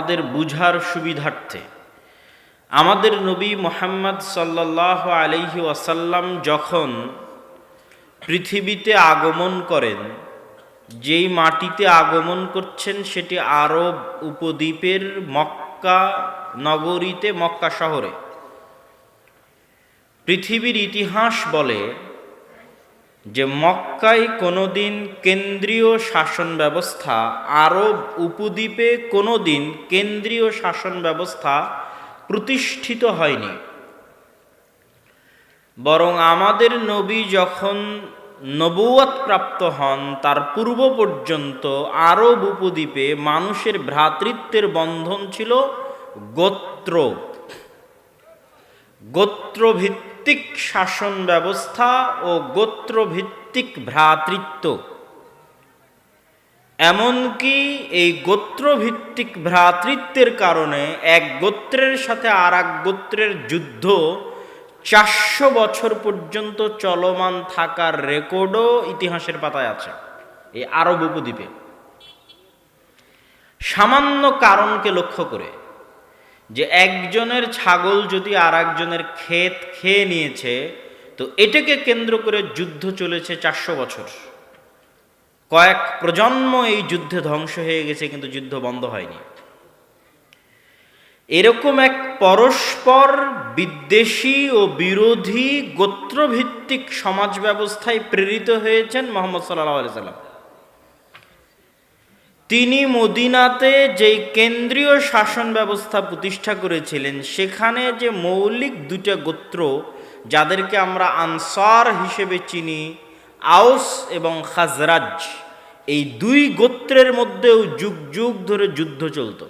আমাদের বুঝার সুবিধার্থে। আমাদের নবী মোহাম্মদ সাল্লাহ আলহি ওয়াসাল্লাম যখন পৃথিবীতে আগমন করেন, যেই মাটিতে আগমন করছেন সেটি আরব উপদ্বীপের মক্কা নগরীতে মক্কা শহরে। পৃথিবীর ইতিহাস বলে যে মক্কায় কোনোদিন কেন্দ্রীয় শাসন ব্যবস্থা, আরব উপদ্বীপে কোনোদিন কেন্দ্রীয় শাসন ব্যবস্থা প্রতিষ্ঠিত হয়নি। বরং আমাদের নবী যখন নবুয়াত প্রাপ্ত হন, তার পূর্ব পর্যন্ত আরব উপদ্বীপে মানুষের ভ্রাতৃত্বের বন্ধন ছিল গোত্র। গোত্রভিত্তিক শাসন ব্যবস্থা ও গোত্রভিত্তিক ভ্রাতৃত্ব। এমনকি এই গোত্রভিত্তিক ভ্রাতৃত্বের কারণে এক গোত্রের সাথে আর এক গোত্রের যুদ্ধ চারশো বছর পর্যন্ত চলমান থাকার রেকর্ডও ইতিহাসের পাতায় আছে, এই আরব উপদ্বীপে। সামান্য কারণকে লক্ষ্য করে যে একজনের ছাগল যদি আর একজনের ক্ষেত খেয়ে নিয়েছে, তো এটাকে কেন্দ্র করে যুদ্ধ চলেছে চারশো বছর। কয়েক প্রজন্ম এই যুদ্ধে ধ্বংস হয়ে গেছে, কিন্তু যুদ্ধ বন্ধ হয়নি। এরকম এক পরস্পর বিদ্বেষী ও বিরোধী গোত্রভিত্তিক সমাজ ব্যবস্থায় প্রেরিত হয়েছেন মোহাম্মদ সাল্লাহ সাল্লাম। তিনি মদিনাতে যেই কেন্দ্রীয় শাসন ব্যবস্থা প্রতিষ্ঠা করেছিলেন, সেখানে যে মৌলিক দুটা গোত্র, যাদেরকে আমরা আনসার হিসেবে চিনি আউস এবং খাজরাজ, এই দুই গোত্রের মধ্যেও যুগ যুগ ধরে যুদ্ধ চলত।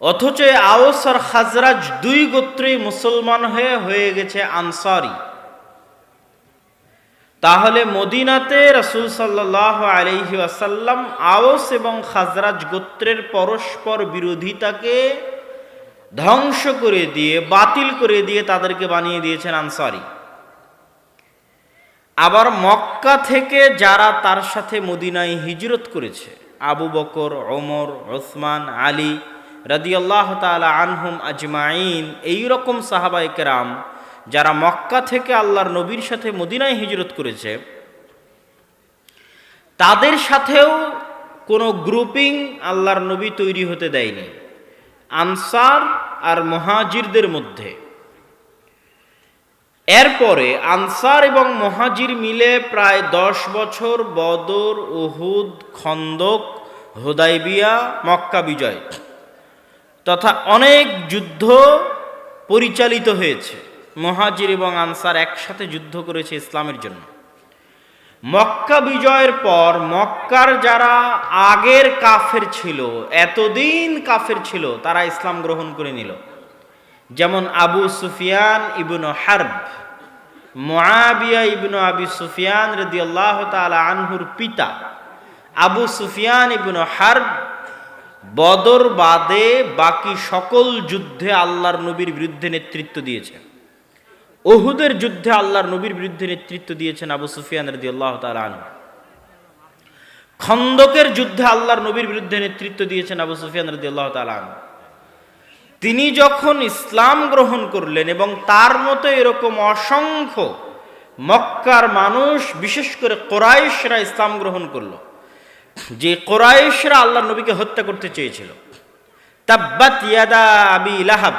অথচ আউস আর খাজরাজ দুই গোত্রেই মুসলমান হয়ে হয়ে গেছে আনসারি। তাহলে মদিনাতে রসুল সাল্লাহ আলহি আসাল্লাম আওস এবং খাজরাজ গোত্রের পরস্পর বিরোধিতাকে ধ্বংস করে দিয়ে, বাতিল করে দিয়ে তাদেরকে বানিয়ে দিয়েছেন আনসারি। আবার মক্কা থেকে যারা তার সাথে মদিনায় হিজরত করেছে, আবু বকর, ওমর, ওসমান, আলী রাদিয়াল্লাহ তালা আনহুম আজমাইন, এইরকম সাহাবাই কেরাম যারা মক্কা থেকে আল্লাহর নবীর সাথে মদিনায় হিজরত করেছে, তাদের সাথেও কোনো গ্রুপিং আল্লাহর নবী তৈরি হতে দেয়নি। আনসার আর মহাজিরদের মধ্যে। এরপরে আনসার এবং মহাজির মিলে প্রায় দশ বছর বদর, উহুদ, খন্দক, হুদাইবিয়া, মক্কা বিজয় তথা অনেক যুদ্ধ পরিচালিত হয়েছে। মহাজির এবং আনসার একসাথে যুদ্ধ করেছে ইসলামের জন্য। মক্কা বিজয়ের পর মক্কার যারা আগের কাফের ছিল, এতদিন কাফের ছিল, তারা ইসলাম গ্রহণ করে নিল। যেমন Abu Sufyan ibn Harb Muawiya ibn Abi Sufyan রদি আল্লাহ তালা আনহুর পিতা, Abu Sufyan ibn Harb Badr বাদে বাকি সকল যুদ্ধে আল্লাহর নবীর বিরুদ্ধে নেতৃত্ব দিয়েছেন ওহুদের যুদ্ধে আল্লাহর নবীর বিরুদ্ধে নেতৃত্ব দিয়েছেন আবু সুফিয়ান রদি আল্লাহ তালান খন্দকের যুদ্ধে আল্লাহর নবীর বিরুদ্ধে নেতৃত্ব দিয়েছেন আবু সুফিয়ান রদি আল্লাহ তালান তিনি যখন ইসলাম গ্রহণ করলেন এবং তার মতো এরকম অসংখ্য মক্কার মানুষ, বিশেষ করে কোরাইশরা ইসলাম গ্রহণ করল, যে কোরাইশরা আল্লাহ নবীকে হত্যা করতে চেয়েছিল। তাব্বাত ইয়াদা আবি ইলাহাব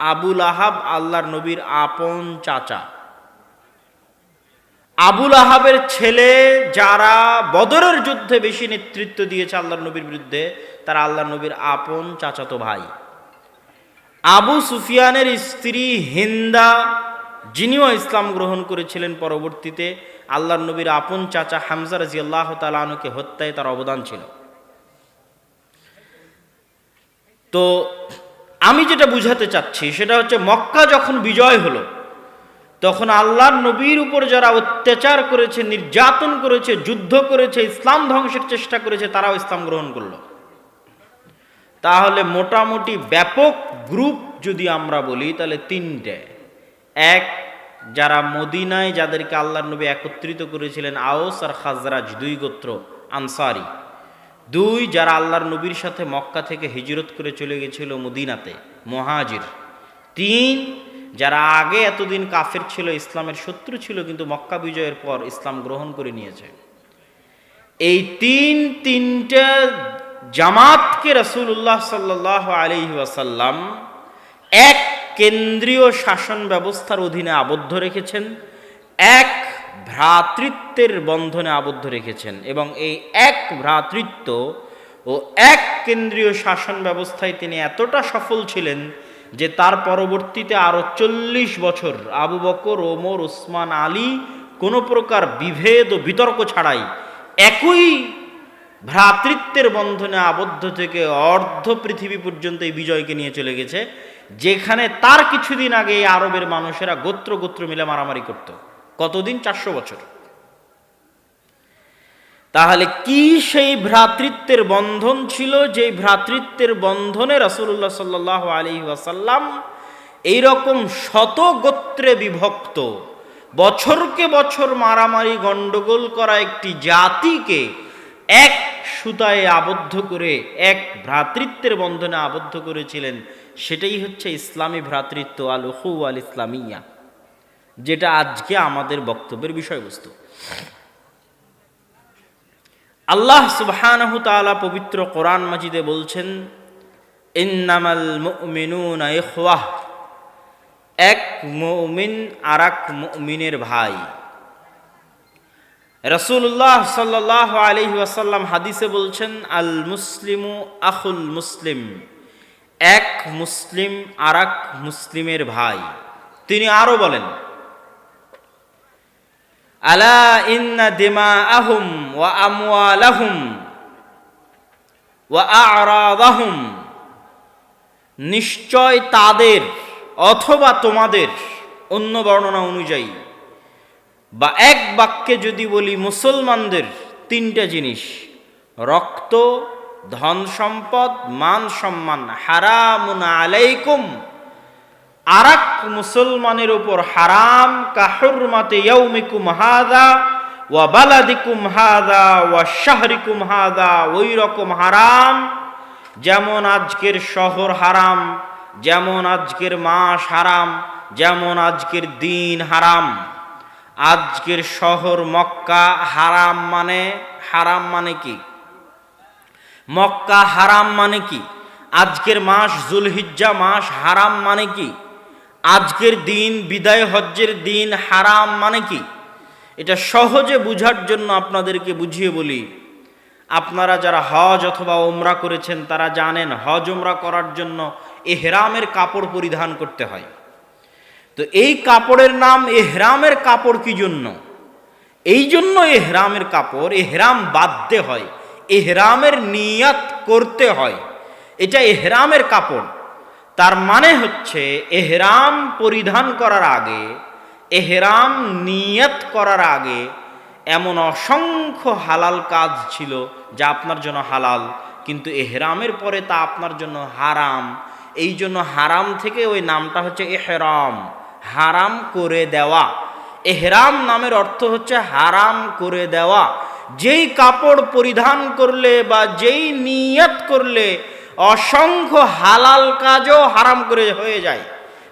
আবুল আহাব আল্লাহর নবীর আপন চাচা। আবুল আহাবের ছেলে যারা বদরের যুদ্ধে বেশি নেতৃত্ব দিয়েছে আল্লাহর নবীর বিরুদ্ধে, তারা আল্লাহ নবীর আপন চাচাতো ভাই। আবু সুফিয়ানের স্ত্রী হিন্দা, যিনিও ইসলাম গ্রহণ করেছিলেন পরবর্তীতে, আল্লাহর নবীর আপন চাচা হামজা রাজি আল্লাহ তালুকে হত্যায় তার অবদান ছিল। তো আমি যেটা বুঝাতে চাচ্ছি, সেটা হচ্ছে মক্কা যখন বিজয় হলো, তখন আল্লাহর নবীর উপর যারা অত্যাচার করেছে, নির্যাতন করেছে, যুদ্ধ করেছে, ইসলাম ধ্বংসের চেষ্টা করেছে, তারাও ইসলাম গ্রহণ করল। তাহলে মোটামুটি ব্যাপক গ্রুপ যদি আমরা বলি, তাহলে তিনটে। এক, যারা মদিনায়, যাদেরকে আল্লাহর নবী একত্রিত করেছিলেন, আওস আর খাজরাজ, দুই গোত্র, আনসারি। দুই, যারা আল্লাহর নবীর সাথে মক্কা থেকে হিজরত করে চলে গেছিল মদিনাতে, মহাজির। তিন, যারা আগে এতদিন কাফের ছিল, ইসলামের শত্রু ছিল, কিন্তু মক্কা বিজয়ের পর ইসলাম গ্রহণ করে নিয়েছে। এই তিন, তিনটা জামাতকে রসুল্লাহ সাল্লাহ আলি ওয়াসাল্লাম এক কেন্দ্রীয় শাসন ব্যবস্থার অধীনে আবদ্ধ রেখেছেন, এক ভ্রাতৃত্বের বন্ধনে আবদ্ধ রেখেছেন এবং এই এক ভ্রাতৃত্ব ও এক কেন্দ্রীয় শাসন ব্যবস্থায় তিনি এতটা সফল ছিলেন যে তার পরবর্তীতে আরও চল্লিশ বছর আবু বকর, ওমর ওসমান আলী কোনো প্রকার বিভেদ ও বিতর্ক ছাড়াই একই ভ্রাতৃত্বের বন্ধনে আবদ্ধ থেকে অর্ধ পৃথিবী পর্যন্ত এই বিজয়কে নিয়ে চলে গেছে, যেখানে তার কিছুদিন আগে এই আরবের মানুষেরা গোত্র গোত্র মিলে মারামারি করত। কতদিন? চারশো বছর। তাহলে কি সেই ভ্রাতৃত্বের বন্ধন ছিল? যে ভ্রাতৃত্বের বন্ধনে রসুল্লাহ সাল্লাহ আলী ওয়াসাল্লাম এইরকম শত গোত্রে বিভক্ত, বছরকে বছর মারামারি গণ্ডগোল করা একটি জাতিকে এক সুতায় আবদ্ধ করে, এক ভ্রাতৃত্বের বন্ধনে আবদ্ধ করেছিলেন, সেটাই হচ্ছে ইসলামী ভ্রাতৃত্ব আল হু আল ইসলামিয়া যেটা আজকে আমাদের বক্তব্যের বিষয়বস্তু। আল্লাহ তাআলা পবিত্র কোরআন মাজিদে বলছেন, ইন্নামাল এক মুমিন আরাক মুমিনের ভাই। রসুল্লাহ সাল্লাহ আলহি ওয়াসাল্লাম হাদিসে বলছেন, আল মুসলিমু আখুল মুসলিম। এক মুসলিম আরাক মুসলিমের ভাই। তিনি আরও বলেন আলা ইন্না দিমা আহুম ওয়া আমওয়ালাহুম ওয়া আরাদাহুম। নিশ্চয় তাদের অথবা তোমাদের অন্য বর্ণনা অনুযায়ী বা এক বাক্যে যদি বলি মুসলমানদের তিনটা জিনিস, রক্ত, ধন সম্পদ, মান সম্মান, হারামুন আলাইকুম আরাক মুসলমানের উপর হারাম কাহুরমাতে ইয়ৌমিকুম হাদা, ওয়া বালাদিকুম হাদা, ওয়া শাহরিকুম হাদা, ওই রকম হারাম যেমন আজকের শহর হারাম, যেমন আজকের মাস হারাম, যেমন আজকের দিন হারাম। আজকের শহর মক্কা হারাম মানে হারাম মানে কি? মক্কা হারাম মানে কি? আজকের মাস জুলহিজ্জা মাস হারাম মানে কি? আজকের দিন, বিদায় হজ্জের দিন হারাম মানে কি? এটা সহজে বুঝার জন্য আপনাদেরকে বুঝিয়ে বলি। আপনারা যারা হজ অথবা ওমরা করেছেন, তারা জানেন হজ ওমরা করার জন্য এহরামের কাপড় পরিধান করতে হয়। তো এই কাপড়ের নাম এহরামের কাপড় কি জন্য? এই জন্য এহরামের কাপড়, এহরাম বাঁধতে হয়, এহরামের নিয়াত করতে হয়। এটা এহরামের কাপড়। তার মানে হচ্ছে এহরাম পরিধান করার আগে, এহরাম নিয়ত করার আগে এমন অসংখ্য হালাল কাজ ছিল যা আপনার জন্য হালাল, কিন্তু এহরামের পরে তা আপনার জন্য হারাম। এই জন্য হারাম থেকে ওই নামটা হচ্ছে এহরাম, হারাম করে দেওয়া। এহরাম নামের অর্থ হচ্ছে হারাম করে দেওয়া। যেই কাপড় পরিধান করলে বা যেই নিয়ত করলে অসংখ্য হালাল কাজও হারাম করে হয়ে যায়।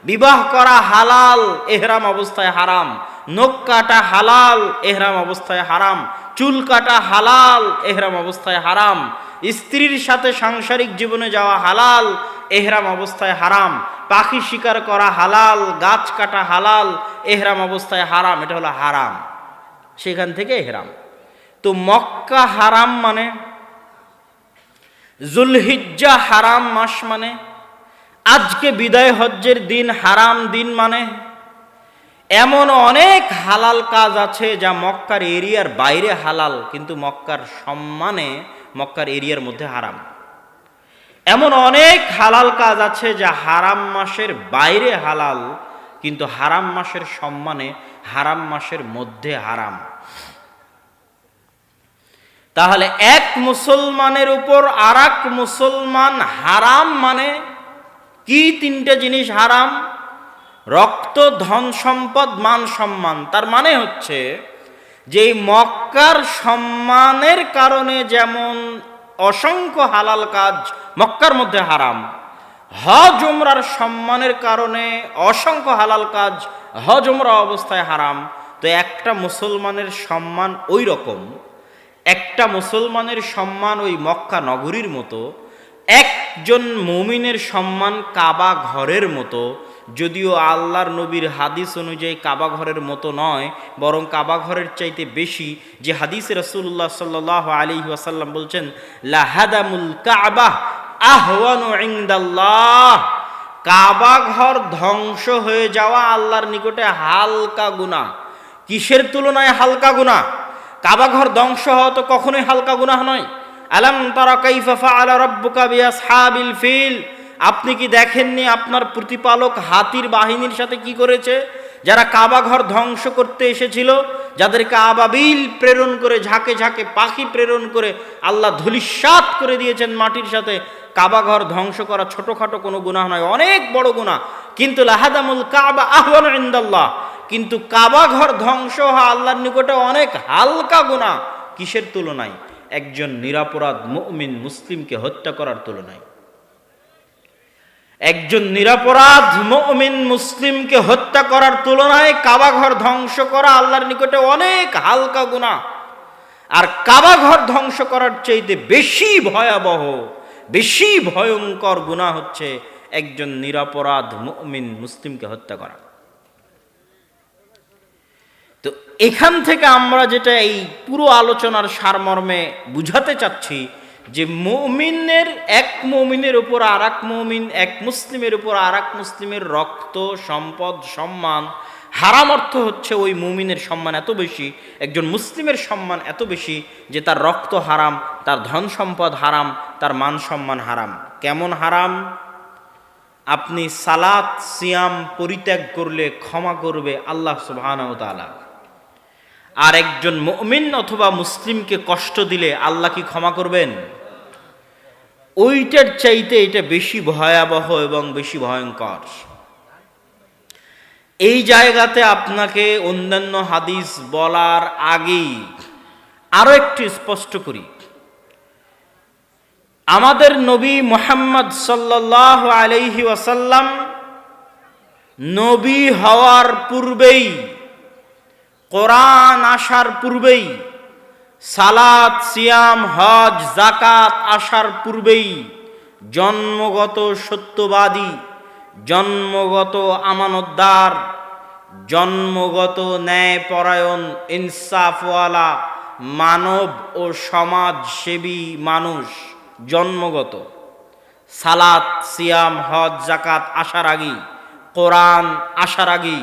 বিবাহ করা হালাল, এহরাম অবস্থায় হারাম। নখ কাটা হালাল, এহরাম অবস্থায় হারাম। চুল কাটা হালাল, এহরাম অবস্থায় হারাম। স্ত্রীর সাথে সাংসারিক জীবনে যাওয়া হালাল, এহরাম অবস্থায় হারাম। পাখি শিকার করা হালাল, গাছ কাটা হালাল, এহরাম অবস্থায় হারাম। এটা হলো হারাম। সেখান থেকে এহরাম। তো মক্কা হারাম মানে জুলহিজ্জা হারাম মাস মানে? আজকে বিদায় হজ্জের দিন হারাম দিন মানে? এমন অনেক হালাল কাজ আছে যা মক্কার এরিয়ার বাইরে হালাল, কিন্তু মক্কার সম্মানে মক্কার এরিয়ার মধ্যে হারাম। এমন অনেক হালাল কাজ আছে যা হারাম মাসের বাইরে হালাল, কিন্তু হারাম মাসের সম্মানে হারাম মাসের মধ্যে হারাম। তাহলে এক মুসলমানের উপর আর মুসলমান হারাম মানে কি তিনটে জিনিস হারাম? রক্ত, ধন সম্পদ, মান সম্মান। তার মানে হচ্ছে যে মক্কার সম্মানের কারণে যেমন অসংখ্য হালাল কাজ মক্কার মধ্যে হারাম, হজ, উমরার সম্মানের কারণে অসংখ্য হালাল কাজ হজ, উমরা অবস্থায় হারাম। তো একটা মুসলমানের সম্মান ওই রকম। একটা মুসলমানের সম্মান ওই মক্কা নগরীর মতো, একজন মুমিনের সম্মান কাবা ঘরের মতো, যদিও আল্লাহর নবীর হাদিস অনুযায়ী কাবা ঘরের মতো নয়, বরং কাবা ঘরের চাইতে বেশি, যে হাদিস রসুল্লাহ সাল্লাহ আলী ওয়াসাল্লাম বলছেন লাহাদামুল কাবা আহওয়ানু কাবা ঘর ধ্বংস হয়ে যাওয়া আল্লাহর নিকটে হালকা গুনাহ। কিসের তুলনায় হালকা গুনাহ? কাবা ঘর ধ্বংস হওয়া তো কখনোই হালকা গুনাহ নয়। আলাম তারা কাইফা ফাআলা রাব্বুকা বিআসহাবিল ফিল। আপনি কি দেখেননি আপনার প্রতিপালক হাতির বাহিনীর সাথে কি করেছে? যারা কাবা ঘর ধ্বংস করতে এসেছিল যাদেরকে আবাবিল প্রেরণ করে, ঝাঁকে ঝাঁকে পাখি প্রেরণ করে আল্লাহ ধুলিস্বাত করে দিয়েছেন মাটির সাথে কাবা ঘর ধ্বংস করা ছোটোখাটো কোনো গুনাহ নয়, অনেক বড় গুনাহ। কিন্তু লাহাদামুল কাবা আহ্বান ইন্দাল্লাহ। কিন্তু কাবা ঘর ধ্বংস হওয়া আল্লাহর নিকটে অনেক হালকা গুনাহ কিসের তুলনায়? একজন নিরাপরাধ মুমিন মুসলিমকে হত্যা করার তুলনায়। একজন নিরাপরাধ মুমিন মুসলিমকে হত্যা করার তুলনায় কাবাঘর ধ্বংস করা আল্লাহর নিকটে অনেক হালকা গুণা আর কাবাঘর ধ্বংস করার চাইতে বেশি ভয়াবহ, বেশি ভয়ঙ্কর গুণা হচ্ছে একজন নিরাপরাধ মুমিন মুসলিমকে হত্যা করা তো এখান থেকে আমরা যেটা এই পুরো আলোচনার সারমর্মে বুঝাতে চাচ্ছি, যে মুমিনের এক মুমিনের উপর আর এক মুমিন, এক মুসলিমের উপর আর এক মুসলিমের রক্ত, সম্পদ, সম্মান, হারাম অর্থ হচ্ছে ওই মুমিনের সম্মান এত বেশি, একজন মুসলিমের সম্মান এত বেশি যে তার রক্ত হারাম, তার ধন সম্পদ হারাম, তার মান সম্মান হারাম। কেমন হারাম? আপনি সালাত, সিয়াম পরিত্যাগ করলে ক্ষমা করবে আল্লাহ সুবহানাহু ওয়া তাআলা। আর একজন মুমিন অথবা মুসলিমকে কষ্ট দিলে আল্লাহ কি ক্ষমা করবেন? ওইটার চাইতে এটা বেশি ভয়াবহ এবং বেশি ভয়ঙ্কর। এই জায়গাতে আপনাকে অন্যান্য হাদিস বলার আগেই আরও একটু স্পষ্ট করি। আমাদের নবী মোহাম্মদ সাল্লাহ আলাইহি ওয়াসাল্লাম নবী হওয়ার পূর্বেই কোরআন আসার পূর্বেই, সালাত, সিয়াম, হজ জাকাত আসার পূর্বেই জন্মগত সত্যবাদী, জন্মগত আমানতদার, জন্মগত ন্যায়পরায়ণ ইনসাফওয়ালা মানব ও সমাজসেবী মানুষ জন্মগত। সালাত, সিয়াম, হজ জাকাত আসার আগেই, কোরআন আসার আগেই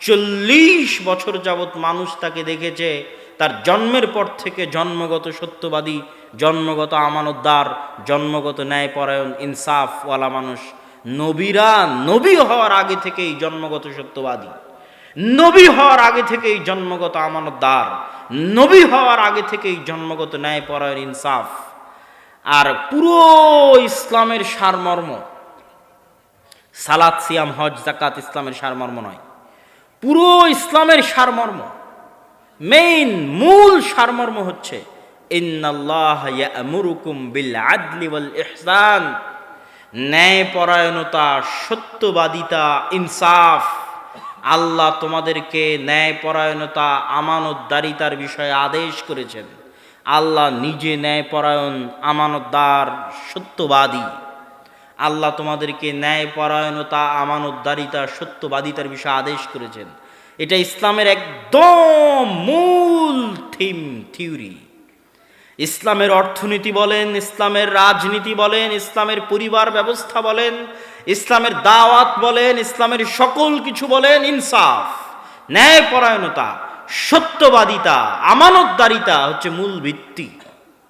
চল্লিশ বছর যাবৎ মানুষ তাকে দেখেছে, তার জন্মের পর থেকে জন্মগত সত্যবাদী, জন্মগত আমানতদার, জন্মগত ন্যায়পরায়ণ, ইনসাফওয়ালা মানুষ। নবীরা নবী হওয়ার আগে থেকেই জন্মগত সত্যবাদী। নবী হওয়ার আগে থেকেই জন্মগত আমানতদার। নবী হওয়ার আগে থেকেই জন্মগত ন্যায়পরায়ণ, ইনসাফ। আর পুরো ইসলামের সারমর্ম, সালাত, সিয়াম, হজ জাকাত ইসলামের সারমর্ম নয়। পুরো ইসলামের সারমর্ম মেইন মূল সারমর্ম হচ্ছে ইহসান ন্যায়পরায়ণতা, সত্যবাদিতা, ইনসাফ। আল্লাহ তোমাদেরকে ন্যায়পরায়ণতা, আমানতদারিতার বিষয়ে আদেশ করেছেন। আল্লাহ নিজে ন্যায়পরায়ণ, আমানতদার, সত্যবাদী। আল্লাহ তোমাদেরকে ন্যায় ন্যায়পরায়ণতা আমানতদারিতা সত্যবাদিতার বিষয়ে আদেশ করেছেন। এটা ইসলামের একদম মূল থিম, থিওরি। ইসলামের অর্থনীতি বলেন, ইসলামের রাজনীতি বলেন, ইসলামের পরিবার ব্যবস্থা বলেন, ইসলামের দাওয়াত বলেন, ইসলামের সকল কিছু বলেন, ইনসাফ, ন্যায়পরায়ণতা, সত্যবাদিতা আমানতদারিতা হচ্ছে মূল ভিত্তি।